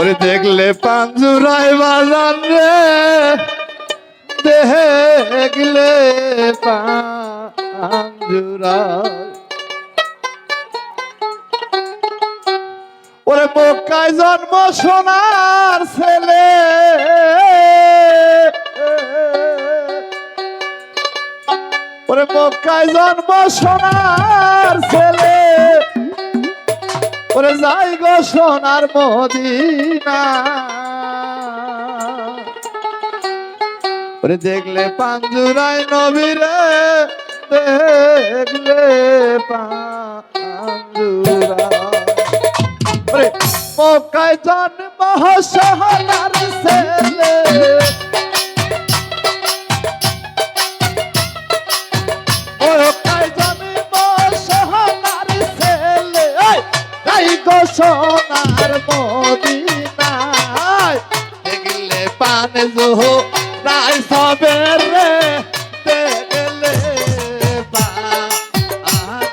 ওরে দেখলে পাঞ্জুরায় বাজান রে দেখলে পাঞ্জুরায় ওরে মক্কায় জন্ম সোনার ছেলে। ওরে মক্কায় জন্ম সোনার ছেলে। ওরে যাই গো সোনার মদিনা। ওরে দেখলে পাঞ্জুরায় নবীরে, দেখলে পাঞ্জুরা। ওরে মক্কায় জন্ম সোনার ছেলে। তাই গো সোনার মদিনায়। দেখলে পান জোহ রাই সবে রে। দেখলে পানুরায়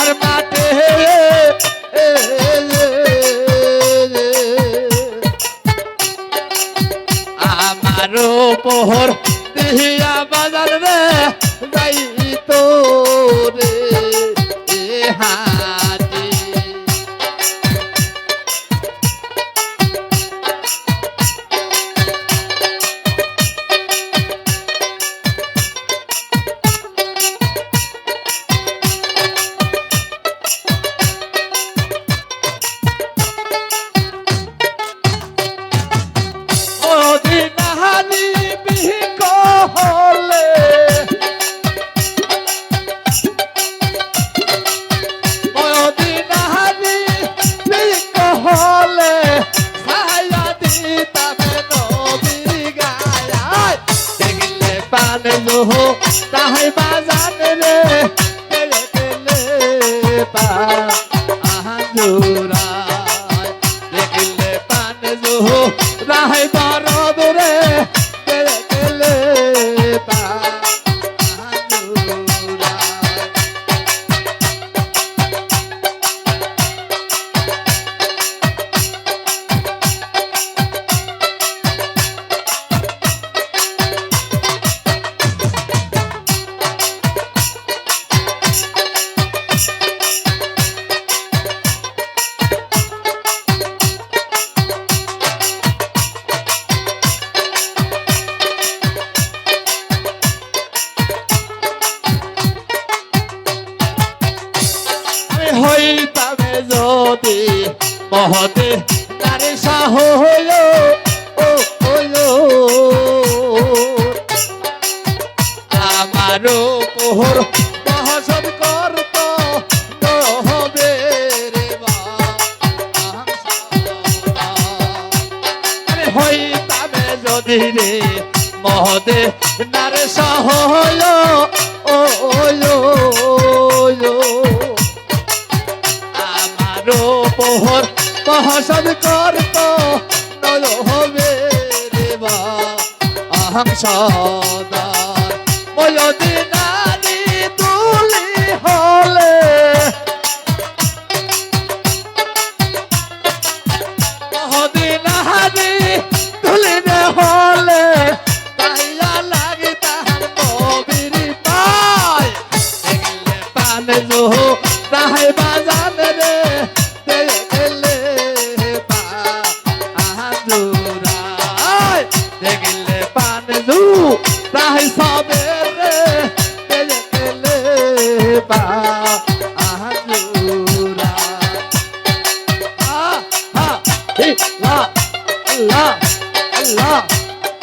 নাহর মাঠে দিহিয়া বাজার রে যাই তো রে লোহ তাহাই বাজান রে তেলে তেলে পা আহাজুরায় হইতামে যদি মহতে নারী সাহ হইল, ও হইল। আমারও পোহর মহাসব করত নহবে রে বা আরে যদি রে মহদে নারে সাহ হইল আমারও পোহর মহাসব করত নয় হবে রে বা আহং সদা ময়দিনানি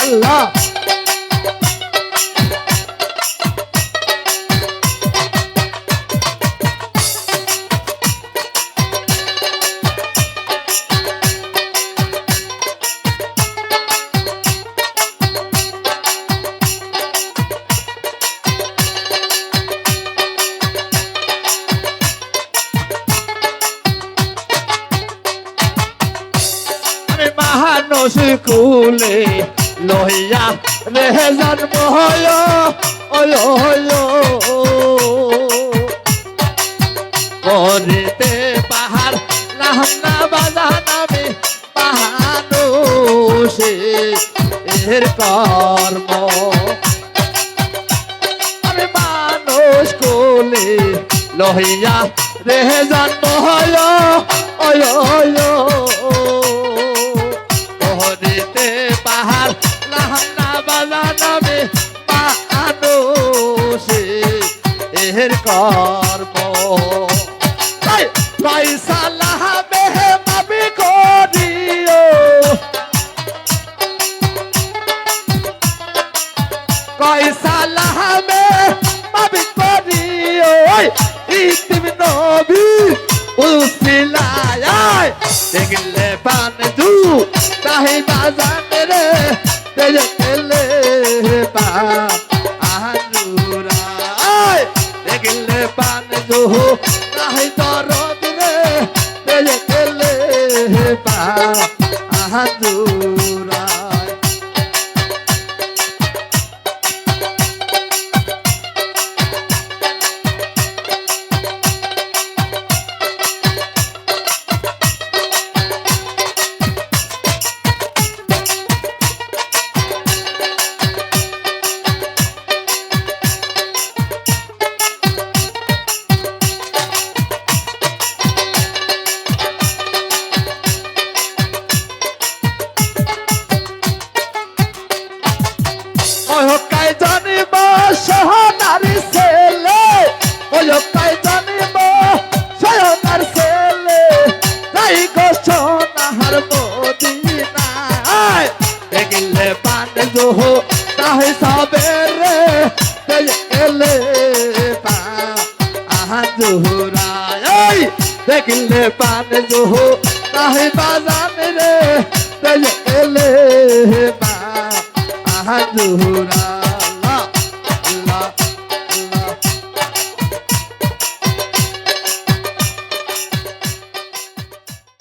আল্লাহ। মানুষ কুলে লইয়া রে জন্ম হয় করিতে পাহাড় নাম না বাধা নামে মানুষে এর কর্ম। আমি মানুষ কোলে লহিয়া, রে জন্ম উসিলায় দেখলে পান দু তাহি বাজান রে। দেখলে পা আহানুরায় দেখলে পান দু তাহি দরদ রে। দেখলে পা আহানুরায় সোনাহার মদিনায় দেখলে পান জোহ, তাহে সাবেরে দেখলে পা। আহা জোহরায় দেখলে পান জোহ, তাহে বাজান রে দেখলে পা। আহা জোহরা